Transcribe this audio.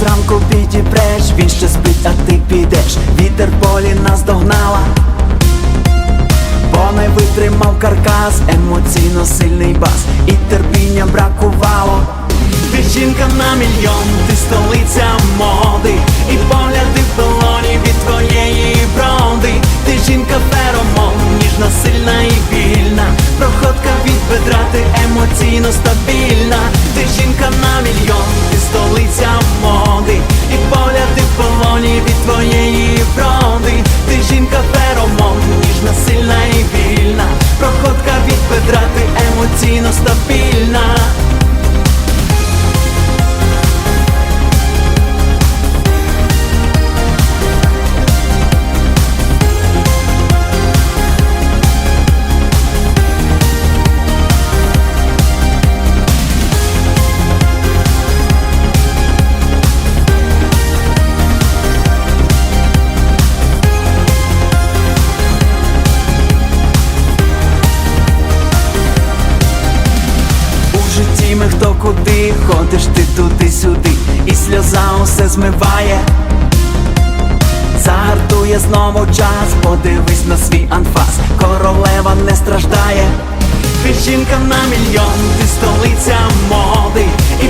зранку підіпреш, він ще спить, а ти підеш. Вітер полі нас догнала, бо не витримав каркас, емоційно сильний бас, і терпіння бракувало. Ти жінка на мільйон, ти столиця моди, і погляди в полоні від твоєї броди. Ти жінка феромон, ніжна, сильна і вільна. Проходка від бедра, ти емоційно стабільна. Стабільна. Куди, ходиш ти туди-сюди, і сльоза усе змиває. Загартує знову час, подивись на свій анфас, королева не страждає. Ти жінка на мільйон, ти столиця моди, і